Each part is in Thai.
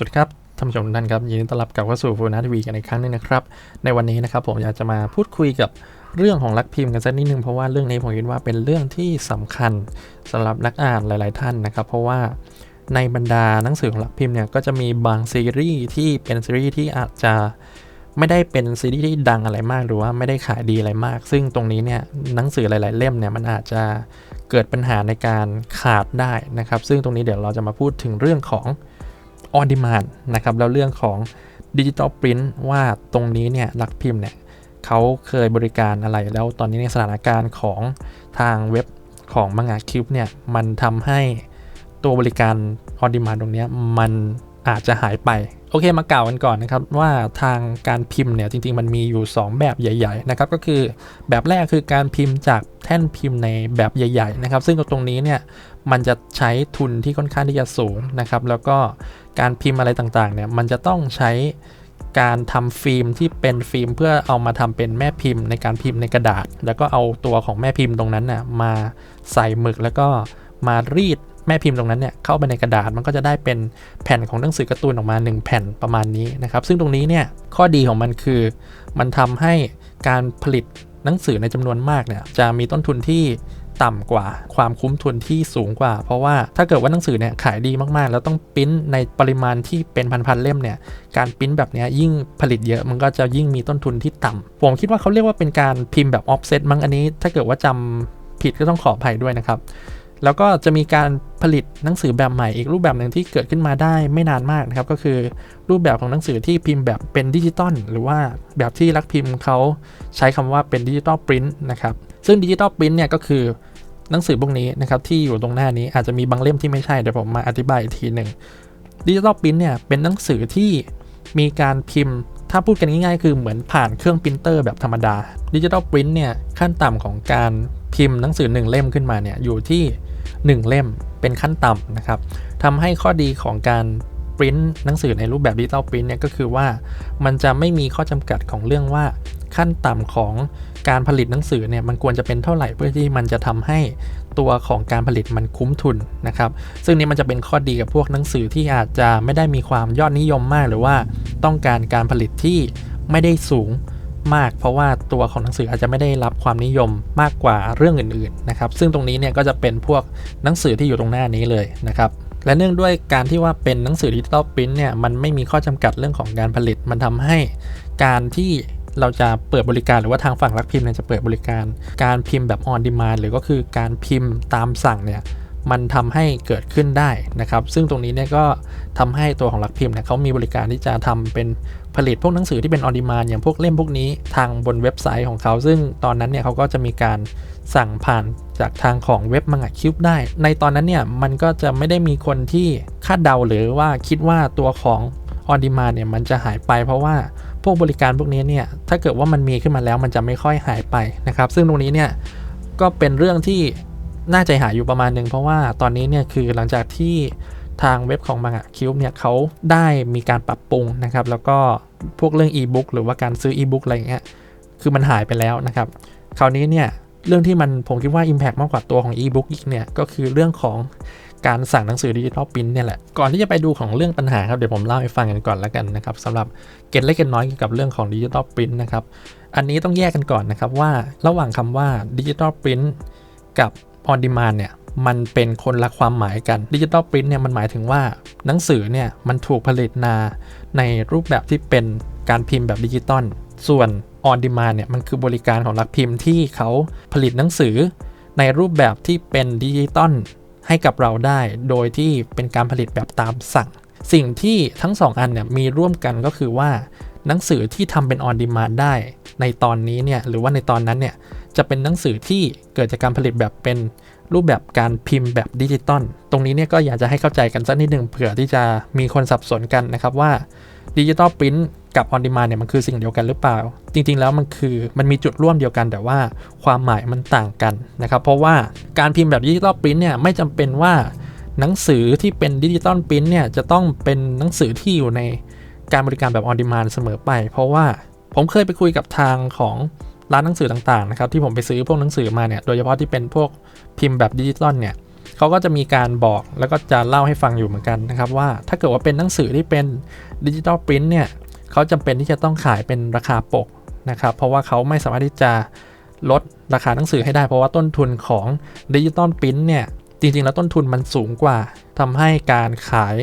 สวัสดีครับท่านผู้ชมทุกท่านครับยินดีต้อนรับกลับเข้าสู่ฟูนาทีวีกันอีกครั้งหนึงนะครับ ในวันนี้นะครับผมอยากจะมาพูดคุยกับเรื่องของลักพิมพ์กันสักนิดนึงเพราะว่าเรื่องนี้ผมคิดว่าเป็นเรื่องที่สำคัญสำหรับนักอ่านหลาย ๆ ท่านนะครับ เพราะว่าในบรรดาหนังสือของลักพิมพ์เนี่ยก็จะมีบางซีรีส์ที่เป็นซีรีส์ที่อาจจะไม่ได้เป็นซีรีส์ที่ดังอะไรมากหรือว่าไม่ได้ขายดีอะไรมาก ซึ่งตรงนี้เนี่ยหนังสือหลาย ๆ เล่มเนี่ยมันอาจจะเกิดปัญหาในการขาดได้นะครับ ซึ่งตรงนี้เดี๋ยวเราจะมาพูดถึงเรื่องของ ออนดิมานนะครับแล้วเรื่องของดิจิตอลปรินต์ว่าตรงนี้เนี่ยลักพิมพ์เนี่ยเขาเคยบริการอะไรแล้วตอนนี้ในสถานการณ์ของทางเว็บของมังงะคิวเนี่ยมันทำให้ตัวบริการออนดิมานตรงนี้มัน อาจจะหายไป โอเคมากล่าวกันก่อนนะครับว่าทางการพิมพ์เนี่ยจริง ๆ มันมีอยู่ 2 แบบใหญ่ ๆ นะครับก็คือแบบแรกคือการพิมพ์จากแท่นพิมพ์ในแบบใหญ่ ๆ นะครับ ซึ่งตรงนี้เนี่ยมันจะใช้ทุนที่ค่อนข้างที่จะสูงนะครับ แล้วก็การพิมพ์อะไรต่างๆเนี่ยมันจะต้องใช้การทำฟิล์มที่เป็นฟิล์มเพื่อเอามาทำเป็นแม่พิมพ์ในการพิมพ์ในกระดาษ แล้วก็เอาตัวของแม่พิมพ์ตรงนั้นน่ะมาใส่หมึกแล้วก็มารีด แม่พิมพ์ตรงนั้นเนี่ยเข้าไปในกระดาษมันก็จะได้เป็นแผ่นของหนังสือการ์ตูนออกมา 1 แผ่นประมาณนี้นะครับ ซึ่งตรงนี้เนี่ยข้อดีของมันคือ มันทำให้การผลิตหนังสือในจำนวนมากเนี่ยจะมีต้นทุนที่ต่ำกว่าความคุ้มทุนที่สูงกว่า เพราะว่าถ้าเกิดว่าหนังสือเนี่ยขายดีมากๆ แล้วต้องปิ้นในปริมาณที่เป็นพันๆเล่มเนี่ยการปิ้นแบบนี้ยิ่งผลิตเยอะมันก็จะยิ่งมีต้นทุนที่ต่ำผมคิดว่าเขาเรียกว่าเป็นการพิมพ์แบบออฟเซตมั้งอันนี้ ถ้าเกิดว่าจำผิดก็ต้องขออภัยด้วยนะครับ แล้วก็จะมีการผลิตหนังสือแบบใหม่อีกรูปแบบหนึ่งที่เกิดขึ้นมาได้ไม่นานมากนะครับ ก็คือรูปแบบของหนังสือที่พิมพ์แบบเป็นดิจิตอลหรือว่าแบบที่รักพิมพ์เขาใช้คำว่าเป็นดิจิตอลปรินต์นะครับ ซึ่งดิจิตอลปรินต์เนี่ยก็คือหนังสือพวกนี้นะครับที่อยู่ตรงหน้านี้อาจจะมีบางเล่มที่ไม่ใช่เดี๋ยวผมมาอธิบายอีกทีหนึ่งดิจิตอลปรินต์เนี่ยเป็นหนังสือที่มีการพิมพ์ ถ้าพูดกันง่ายๆ คือเหมือนผ่านเครื่องปรินเตอร์แบบธรรมดาดิจิตอลปรินต์เนี่ยขั้นต่ำของการพิมพ์หนังสือ 1 เล่มขึ้นมาเนี่ยอยู่ที่ 1 เล่มเป็นขั้นต่ำนะครับทำให้ข้อดีของการปริ้นหนังสือในรูปแบบดิจิตอลปริ้นเนี่ยก็คือว่ามันจะไม่มีข้อจำกัดของเรื่องว่าขั้นต่ำของการผลิตหนังสือเนี่ยมันควรจะเป็นเท่าไหร่เพื่อที่มันจะทำให้ ตัวของการผลิตมันคุ้มทุนนะครับ ซึ่งนี้มันจะเป็นข้อดีกับพวกหนังสือที่อาจจะไม่ได้มีความยอดนิยมมาก หรือว่าต้องการการผลิตที่ไม่ได้สูงมาก เพราะว่าตัวของหนังสืออาจจะไม่ได้รับความนิยมมากกว่าเรื่องอื่นๆนะครับ ซึ่งตรงนี้เนี่ยก็จะเป็นพวกหนังสือที่อยู่ตรงหน้านี้เลยนะครับและเนื่องด้วยการที่ว่าเป็นหนังสือดิจิตอลปรินท์เนี่ยมันไม่มีข้อจำกัดเรื่องของการผลิต มันทำให้การที่ เราจะเปิดบริการหรือว่าทางฝั่งรักพิมพ์เนี่ยจะเปิดบริการ การพิมพ์แบบออนดีมานหรือก็คือการพิมพ์ตามสั่งเนี่ยมันทำให้เกิดขึ้นได้นะครับ ซึ่งตรงนี้เนี่ยก็ทำให้ตัวของรักพิมพ์เนี่ยเขามีบริการที่จะทำเป็นผลิตพวกหนังสือที่เป็นออนดีมานอย่างพวกเล่มพวกนี้ทางบนเว็บไซต์ของเขา ซึ่งตอนนั้นเนี่ยเขาก็จะมีการสั่งผ่านจากทางของเว็บมังงะคิวบได้ ในตอนนั้นเนี่ยมันก็จะไม่ได้มีคนที่คาดเดาหรือว่าคิดว่าตัวของออนดีมานเนี่ยมันจะหายไปเพราะว่า วกบริการพวกนี้เนี่ยถ้าเกิดว่ามันมีขึ้นมาแล้วมันจะไม่ค่อยหายไปนะครับ ซึ่งตรงนี้เนี่ยก็เป็นเรื่องที่น่าใจหายอยู่ประมาณหนึ่งเพราะว่าตอนนี้เนี่ยคือหลังจากที่ทางเว็บของมังงะคิวบเนี่ยเขาได้มีการปรับปรุงนะครับ แล้วก็พวกเรื่องอีบุ๊กหรือว่าการซื้ออีบุ๊กอะไรเงี้ยคือมันหายไปแล้วนะครับ คราวนี้เนี่ยเรื่องที่มันผมคิดว่า Impact มากกว่าตัวของ e-book อีกเนี่ยก็คือเรื่องของ การสั่งหนังสือดิจิทัลปรินท์เนี่ยแหละ ก่อนที่จะไปดูของเรื่องปัญหาครับ เดี๋ยวผมเล่าให้ฟังกันก่อนแล้วกันนะครับสำหรับเกณฑ์เล็กเกณฑ์น้อยเกี่ยวกับเรื่องของดิจิทัลปรินท์นะครับ อันนี้ต้องแยกกันก่อนนะครับว่าระหว่างคำว่าดิจิทัลปรินท์กับออนดีมานเนี่ยมันเป็นคนละความหมายกันดิจิทัลปรินท์เนี่ยมันหมายถึงว่าหนังสือเนี่ยมันถูกผลิตนาในรูปแบบที่เป็นการพิมพ์แบบดิจิตอลส่วน on demand เนี่ยมันคือบริการของนักพิมพ์ที่เขาผลิตหนังสือในรูปแบบที่เป็นดิจิตอล ให้กับเราได้ โดยที่เป็นการผลิตแบบตามสั่ง สิ่งที่ทั้งสองอันเนี่ยมีร่วมกันก็คือว่า หนังสือที่ทำเป็น on demand ได้ ในตอนนี้เนี่ยหรือว่าในตอนนั้นเนี่ยจะเป็นหนังสือที่เกิดจากการผลิตแบบเป็นรูปแบบการพิมพ์แบบดิจิตอลตรงนี้เนี่ยก็อยากจะให้เข้าใจกันสักนิดหนึ่งเผื่อที่จะมีคนสับสนกันนะครับว่า ดิจิตอลปรินท์กับออนดีมาเนี่ยมันคือสิ่งเดียวกันหรือเปล่า จริงๆแล้วมันคือมันมีจุดร่วมเดียวกันแต่ว่าความหมายมันต่างกันนะครับ เพราะว่าการพิมพ์แบบดิจิตอลปรินท์เนี่ยไม่จำเป็นว่าหนังสือที่เป็นดิจิตอลปรินท์เนี่ยจะต้องเป็นหนังสือที่อยู่ในการบริการแบบออนดีมานเสมอไป เพราะว่าผมเคยไปคุยกับทางของร้านหนังสือต่างๆนะครับที่ผมไปซื้อพวกหนังสือมาเนี่ยโดยเฉพาะที่เป็นพวกพิมพ์แบบดิจิตอลเนี่ย เขาก็จะมีการบอกแล้วก็จะเล่าให้ฟังอยู่เหมือนกันนะครับว่าถ้าเกิดว่าเป็นหนังสือที่เป็นดิจิตอลปรินต์เนี่ยเขาจำเป็นที่จะต้องขายเป็นราคาปกนะครับเพราะว่าเขาไม่สามารถที่จะลดราคาหนังสือให้ได้ เพราะว่าต้นทุนของดิจิตอลปรินต์เนี่ยจริงๆ แล้วต้นทุนมันสูงกว่าทำให้การขาย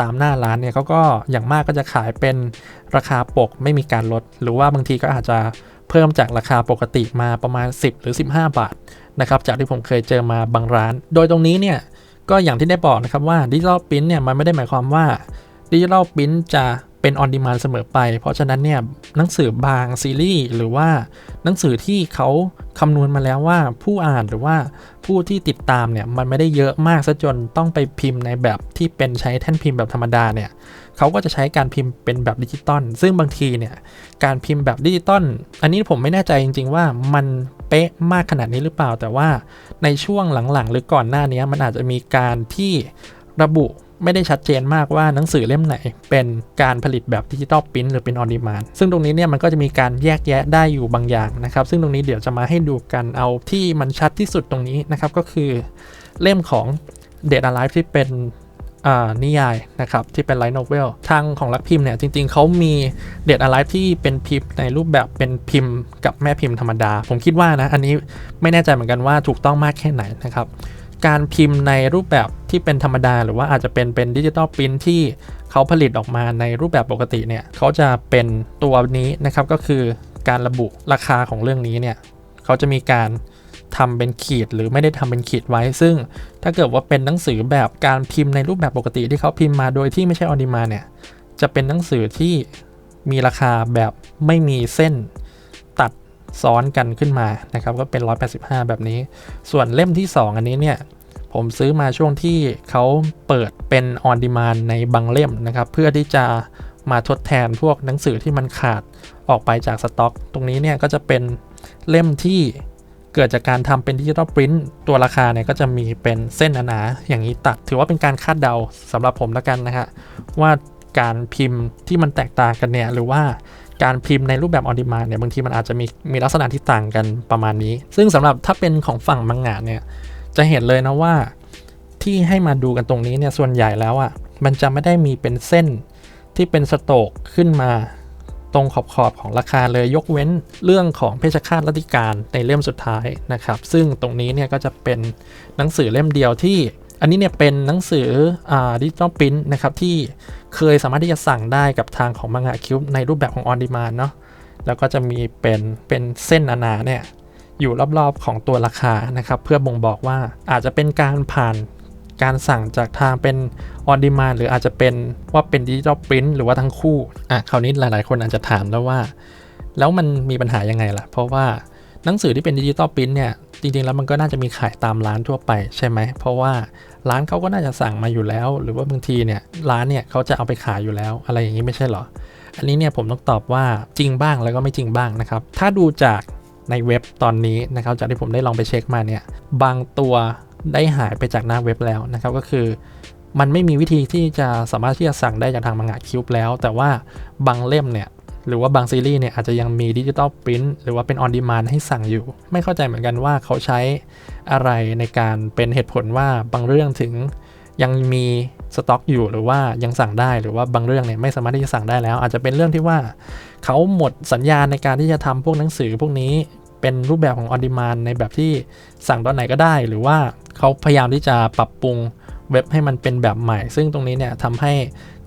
ตามหน้าร้านเนี่ยเขาก็อย่างมากก็จะขายเป็นราคาปกไม่มีการลด หรือว่าบางทีก็อาจจะ เพิ่มจากราคาปกติมาประมาณ 10 หรือ 15 บาทนะครับจากที่ผมเคยเจอมาบางร้าน โดยตรงนี้เนี่ยก็อย่างที่ได้บอกนะครับว่าดิจิทัลพิมพ์เนี่ยมันไม่ได้หมายความว่าดิจิทัลพิมพ์จะ เป็นออนดีมานเสมอไป เพราะฉะนั้นเนี่ยหนังสือบางซีรีส์หรือว่าหนังสือที่เขาคำนวณมาแล้วว่าผู้อ่านหรือว่าผู้ที่ติดตามเนี่ยมันไม่ได้เยอะมากซะจนต้องไปพิมพ์ในแบบที่เป็นใช้แท่นพิมพ์แบบธรรมดาเนี่ยเขาก็จะใช้การพิมพ์เป็นแบบดิจิตอลซึ่งบางทีเนี่ยการพิมพ์แบบดิจิตอลอันนี้ผมไม่แน่ใจจริง ๆ ว่ามันเป๊ะมากขนาดนี้หรือเปล่า แต่ว่าในช่วงหลังๆ หรือก่อนหน้านี้มันอาจจะมีการที่ระบุ ไม่ได้ชัดเจนมากว่าหนังสือเล่มไหน เป็นการผลิตแบบดิจิตอลพิมพ์หรือเป็นออนดีมานซึ่งตรงนี้เนี่ยมันก็จะมีการแยกแยะได้อยู่บางอย่างนะครับ ซึ่งตรงนี้เดี๋ยวจะมาให้ดูกันเอาที่มันชัดที่สุดตรงนี้นะครับ ก็คือเล่มของ Dead Alive ที่เป็นนิยายนะครับ ที่เป็นไลท์โนเวลทางของลักพิมพ์เนี่ยจริง ๆเขามีเด d อะไรที่เป็นพิมพ์ในรูปแบบเป็นพิมพ์กับแม่พิมพ์ธรรมดา ผมคิดว่านะ อันนี้ไม่แน่ใจเหมือนกันว่าถูกต้องมากแค่ไหนนะครับ การพิมพ์ในรูปแบบที่เป็นธรรมดา หรือว่าอาจจะเป็นเป็นดิจิตอลพิมพ์ที่เขาผลิตออกมาในรูปแบบปกติเนี่ยเขาจะเป็นตัวนี้นะครับก็คือการระบุราคาของเรื่องนี้เนี่ยเขาจะมีการทำเป็นขีดหรือไม่ได้ทำเป็นขีดไว้ ซึ่งถ้าเกิดว่าเป็นหนังสือแบบการพิมพ์ในรูปแบบปกติที่เขาพิมพ์มาโดยที่ไม่ใช่ออนดีมาเนี่ยจะเป็นหนังสือที่มีราคาแบบไม่มีเส้น ซ้อนกันขึ้นมานะครับก็เป็น 185 แบบนี้ ส่วนเล่มที่ 2 อันนี้เนี่ยผมซื้อมาช่วงที่เขาเปิดเป็นออนดีมานในบางเล่มนะครับเพื่อที่จะมาทดแทนพวกหนังสือที่มันขาดออกไปจากสต็อก ตรงนี้เนี่ยก็จะเป็นเล่มที่เกิดจากการทำเป็นดิจิทัลปรินต์ตัวราคาเนี่ยก็จะมีเป็นเส้นหนาๆอย่างนี้ตัด ถือว่าเป็นการคาดเดาสำหรับผมแล้วกันนะฮะว่า การพิมพ์ที่มันแตกต่างกันเนี่ยหรือว่าการพิมพ์ในรูปแบบออนดีมาเนี่ยบางทีมันอาจจะมีมีลักษณะที่ต่างกันประมาณนี้ ซึ่งสำหรับถ้าเป็นของฝั่งมังงะเนี่ยจะเห็นเลยนะว่าที่ให้มาดูกันตรงนี้เนี่ยส่วนใหญ่แล้วอะ่ะมันจะไม่ได้มีเป็นเส้นที่เป็นสโตกขึ้นมาตรงขอบขอบของราคาเลยยกเว้นเรื่องของเพชฌฆาตรัติการในเล่มสุดท้ายนะครับ ซึ่งตรงนี้เนี่ยก็จะเป็นหนังสือเล่มเดียวที่ อันนี้เนี่ยเป็นหนังสือดิจิตอลพิมพ์นะครับที่ เคยสามารถที่จะสั่งได้กับทางของมังงะคิวในรูปแบบของออนดีมานเนาะแล้วก็จะมีเป็นเป็นเส้นหนาๆเนี่ยอยู่รอบๆของตัวราคานะครับ เพื่อบ่งบอกว่าอาจจะเป็นการผ่านการสั่งจากทางเป็นออนดีมาหรืออาจจะเป็นว่าเป็นดิจิทัลปรินต์หรือว่าทั้งคู่อะคราวนี้หลายๆ คนอาจจะถามแล้วว่า แล้วมันมีปัญหายังไงล่ะ เพราะว่า หนังสือที่เป็นดิจิตอลปรินต์เนี่ยจริงๆแล้วมันก็น่าจะมีขายตามร้านทั่วไปใช่ไหม เพราะว่าร้านเขาก็น่าจะสั่งมาอยู่แล้ว หรือว่าบางทีเนี่ยร้านเนี่ยเขาจะเอาไปขายอยู่แล้วอะไรอย่างนี้ไม่ใช่หรอ อันนี้เนี่ยผมต้องตอบว่าจริงบ้างแล้วก็ไม่จริงบ้างนะครับ ถ้าดูจากในเว็บตอนนี้นะครับจากที่ผมได้ลองไปเช็คมาเนี่ยบางตัวได้หายไปจากหน้าเว็บแล้วนะครับก็คือ มันไม่มีวิธีที่จะสามารถที่จะสั่งได้จากทางมังงะคิวบแล้ว แต่ว่าบางเล่มเนี่ย หรือว่าบางซีรีส์เนี่ยอาจจะยังมีดิจิตอลปริ้นหรือว่าเป็นออนดีมานให้สั่งอยู่ ไม่เข้าใจเหมือนกันว่าเขาใช้อะไรในการเป็นเหตุผลว่าบางเรื่องถึงยังมีสต็อกอยู่หรือว่ายังสั่งได้หรือว่าบางเรื่องเนี่ยไม่สามารถที่จะสั่งได้แล้ว อาจจะเป็นเรื่องที่ว่าเขาหมดสัญญาในการที่จะทำพวกหนังสือพวกนี้เป็นรูปแบบของออนดีมานในแบบที่สั่งตอนไหนก็ได้ หรือว่าเขาพยายามที่จะปรับปรุงเว็บให้มันเป็นแบบใหม่ ซึ่งตรงนี้เนี่ยทำให้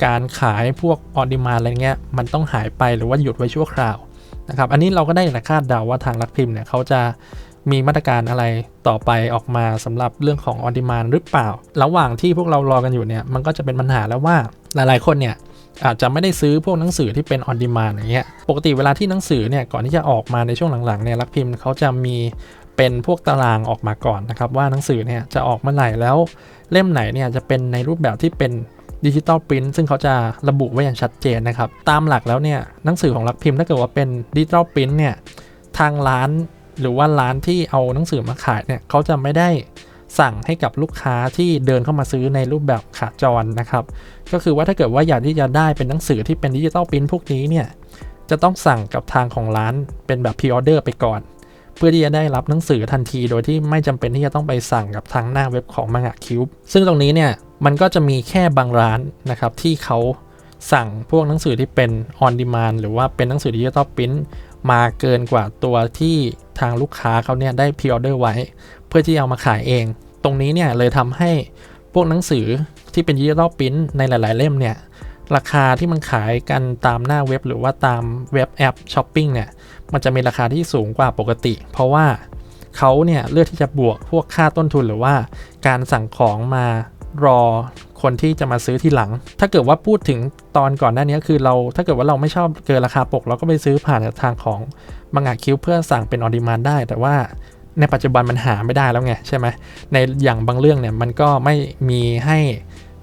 การขายพวกออดีมาอะไรเงี้ยมันต้องหายไปหรือว่าหยุดไว้ชั่วคราวนะครับอันนี้เราก็ได้แต่คาดเดาว่าทางรักพิมพ์เนี่ยเขาจะมีมาตรการอะไรต่อไปออกมาสำหรับเรื่องของออนดีมานหรือเปล่า ระหว่างที่พวกเรารอกันอยู่เนี่ยมันก็จะเป็นปัญหาแล้วว่าหลายๆคนเนี่ยอาจจะไม่ได้ซื้อพวกหนังสือที่เป็นออนดีมานอย่างเงี้ย ปกติเวลาที่หนังสือเนี่ยก่อนที่จะออกมาในช่วงหลังๆเนี่ยรักพิมพ์เขาจะมีเป็นพวกตารางออกมาก่อนนะครับว่าหนังสือเนี่ยจะออกเมื่อไหร่แล้วเล่มไหนเนี่ยจะเป็นในรูปแบบที่เป็น ดิจิตอลปรินต์ซึ่งเขาจะระบุไว้อย่างชัดเจนนะครับ ตามหลักแล้วเนี่ยหนังสือของรักพิมพ์ถ้าเกิดว่าเป็นดิจิตอลปรินต์เนี่ยทางร้านหรือว่าร้านที่เอาหนังสือมาขายเนี่ยเขาจะไม่ได้สั่งให้กับลูกค้าที่เดินเข้ามาซื้อในรูปแบบขาจรนะครับ ก็คือว่าถ้าเกิดว่าอยากที่จะได้เป็นหนังสือที่เป็นดิจิตอลปรินต์พวกนี้เนี่ยจะต้องสั่งกับทางของร้านเป็นแบบพรีออเดอร์ไปก่อน เพื่อที่จะได้รับหนังสือทันทีโดยที่ไม่จำเป็นที่จะต้องไปสั่งกับทางหน้าเว็บของมังงะคิวซึ่งตรงนี้เนี่ย มันก็จะมีแค่บางร้านนะครับที่เขาสั่งพวกหนังสือที่เป็น on demand หรือว่าเป็นหนังสือดิจิตอลพิมพ์มาเกินกว่าตัวที่ทางลูกค้าเขาเนี่ยได้พ r ออเดอร์ไว้ เพื่อที่เอามาขายเอง ตรงนี้เนี่ยเลยทำให้พวกหนังสือที่เป็นดิจิตอลพิมพ์ในหลาย ๆ เล่มเนี่ยราคาที่มันขายกันตามหน้าเว็บ หรือว่าตามเว็บแอปช้อปปิ้งเนี่ยมันจะมีราคาที่สูงกว่าปกติ เพราะว่าเขาเนี่ยเลือกที่จะบวกพวกค่าต้นทุนหรือว่าการสั่งของมา รอคนที่จะมาซื้อทีหลัง ถ้าเกิดว่าพูดถึงตอนก่อนหน้านี้คือเราถ้าเกิดว่าเราไม่ชอบเกินราคาปก เราก็ไปซื้อผ่านทางของมังงะคิวเพื่อสั่งเป็นออดิมานได้ แต่ว่าในปัจจุบันมันหาไม่ได้แล้วไงใช่ไหมในอย่างบางเรื่องเนี่ยมันก็ไม่มีให้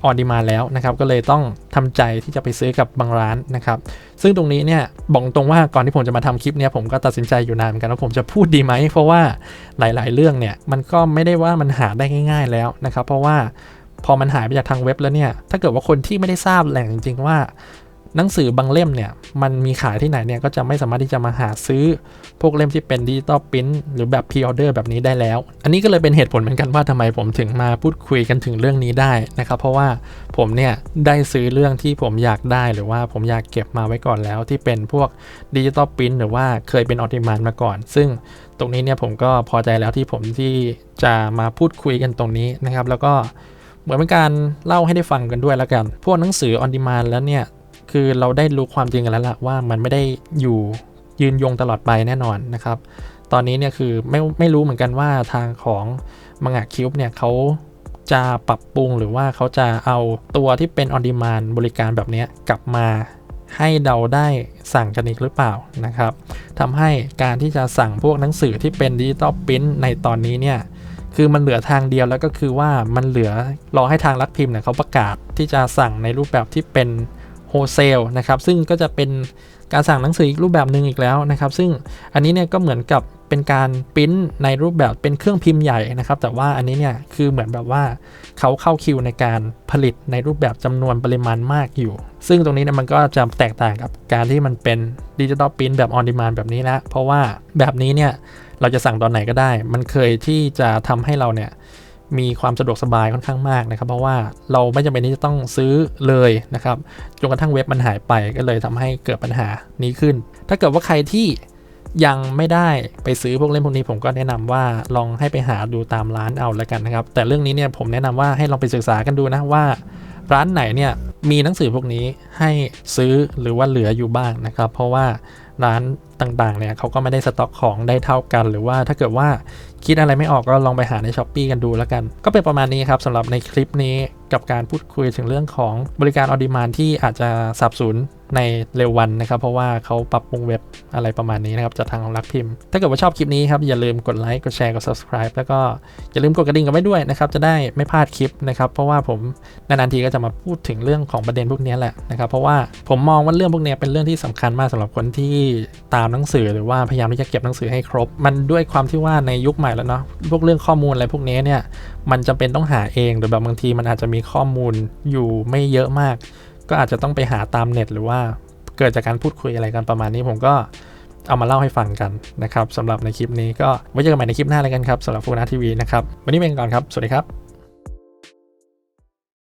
ออดิมาแล้วนะครับ ก็เลยต้องทำใจที่จะไปซื้อกับบางร้านนะครับ ซึ่งตรงนี้เนี่ยบอกตรงว่าก่อนที่ผมจะมาทำคลิปเนี่ยผมก็ตัดสินใจอยู่นานเหมือนกันว่าผมจะพูดดีไหม เพราะว่าหลาย ๆ เรื่องเนี่ยมันก็ไม่ได้ว่ามันหาได้ง่าย ๆแล้วนะครับ เพราะว่า พอมันหายไปจากทางเว็บแล้วเนี่ย ถ้าเกิดว่าคนที่ไม่ได้ทราบแหล่งจริง ๆ ว่าหนังสือบางเล่มเนี่ยมันมีขายที่ไหนเนี่ยก็จะไม่สามารถที่จะมาหาซื้อพวกเล่มที่เป็นดิจิตอลพิมพ์หรือแบบพรีออเดอร์แบบนี้ได้แล้ว อันนี้ก็เลยเป็นเหตุผลเหมือนกันว่าทำไมผมถึงมาพูดคุยกันถึงเรื่องนี้ได้นะครับเพราะว่าผมเนี่ยได้ซื้อเรื่องที่ผมอยากได้หรือว่าผมอยากเก็บมาไว้ก่อนแล้ว ที่เป็นพวกดิจิตอลพิมพ์หรือว่าเคยเป็นออติมานมาก่อน ซึ่งตรงนี้เนี่ยผมก็พอใจแล้วที่ผมที่จะมาพูดคุยกันตรงนี้นะครับแล้วก็ เหมือนเป็นการเล่าให้ได้ฟังกันด้วยแล้วกัน พวกหนังสือออนดีมานแล้วเนี่ย คือเราได้รู้ความจริงกันแล้วล่ะว่ามันไม่ได้อยู่ยืนยงตลอดไปแน่นอนนะครับ ตอนนี้เนี่ยคือไม่ไม่รู้เหมือนกันว่าทางของมังงะคิวบเนี่ยเขาจะปรับปรุงหรือว่าเขาจะเอาตัวที่เป็นออนดีมานบริการแบบนี้กลับมาให้เราได้สั่งกันอีกหรือเปล่านะครับทำให้การที่จะสั่งพวกหนังสือที่เป็นดิจิตอลพิมพ์ในตอนนี้เนี่ย คือมันเหลือทางเดียวแล้วก็คือว่ามันเหลือรอให้ทางรัฐพิมพ์เนี่ยเขาประกาศที่จะสั่งในรูปแบบที่เป็น โฮเซลนะครับซึ่งก็จะเป็นการสั่งหนังสืออีกรูปแบบหนึ่งอีกแล้วนะครับ ซึ่งอันนี้เนี่ยก็เหมือนกับเป็นการพิมพ์ในรูปแบบเป็นเครื่องพิมพ์ใหญ่นะครับ แต่ว่าอันนี้เนี่ยคือเหมือนแบบว่าเขาเข้าคิวในการผลิตในรูปแบบจำนวนปริมาณมากอยู่ ซึ่งตรงนี้เนี่ยมันก็จะแตกต่างกับการที่มันเป็นดิจิตอลพิมพ์แบบออนดีมานแบบนี้แล้วเพราะว่าแบบนี้เนี่ยเราจะสั่งตอนไหนก็ได้ มันเคยที่จะทำให้เราเนี่ย มีความสะดวกสบายค่อนข้างมากนะครับ เพราะว่าเราไม่จำเป็นที่จะต้องซื้อเลยนะครับจนกระทั่งเว็บมันหายไปก็เลยทำให้เกิดปัญหานี้ขึ้น ถ้าเกิดว่าใครที่ยังไม่ได้ไปซื้อพวกเล่มพวกนี้ผมก็แนะนำว่าลองให้ไปหาดูตามร้านเอาแล้วกันนะครับ แต่เรื่องนี้เนี่ยผมแนะนำว่าให้ลองไปศึกษากันดูนะว่า ร้านไหนเนี่ยมีหนังสือพวกนี้ให้ซื้อหรือว่าเหลืออยู่บ้างนะครับ เพราะว่าร้านต่างๆเนี่ยเขาก็ไม่ได้สต็อกของได้เท่ากัน หรือว่าถ้าเกิดว่า คิดอะไรไม่ออกก็ลองไปหาใน s h อ p e e กันดูแล้วกัน ก็เป็นประมาณนี้ครับสำหรับในคลิปนี้กับการพูดคุยถึงเรื่องของบริการออดิมานที่อาจจะสับสนในเร็ววันนะครับ เพราะว่าเขาปรับปรุงเว็บอะไรประมาณนี้นะครับจากทางรักพิมพ์ ถ้าเกิดว่าชอบคลิปนี้ครับ อย่าลืมกดไลค์กดแชร์กด subscribe แล้วก็อย่าลืมกดกระดิ่งกันไว้ด้วยนะครับ จะได้ไม่พลาดคลิปนะครับ เพราะว่าผมนานๆทีก็จะมาพูดถึงเรื่องของประเด็นพวกนี้แหละนะครับ เพราะว่าผมมองว่าเรื่องพวกนี้เป็นเรื่องที่สำคัญมากสำหรับคนที่ตามหนังสือ หรือว่าพยายามที่จะเก็บหนังสือให้ครบ มันด้วยความที่ว่าในยุคใหม่แล้วเนาะพวกเรื่องข้อมูลอะไรพวกนี้เนี่ยมันจำเป็นต้องหาเองหรือแบบบางทีมันอาจจะมีข้อมูลอยู่ไม่เยอะมาก ก็อาจจะต้องไปหาตามเน็ต หรือว่าเกิดจากการพูดคุยอะไรกันประมาณนี้ผมก็เอามาเล่าให้ฟังกันนะครับสำหรับในคลิปนี้ก็ไว้เจอกันใหม่ในคลิปหน้าเลยกันครับสำหรับฟูนาทีวีนะครับวันนี้เป็นก่อนครับ สวัสดีครับ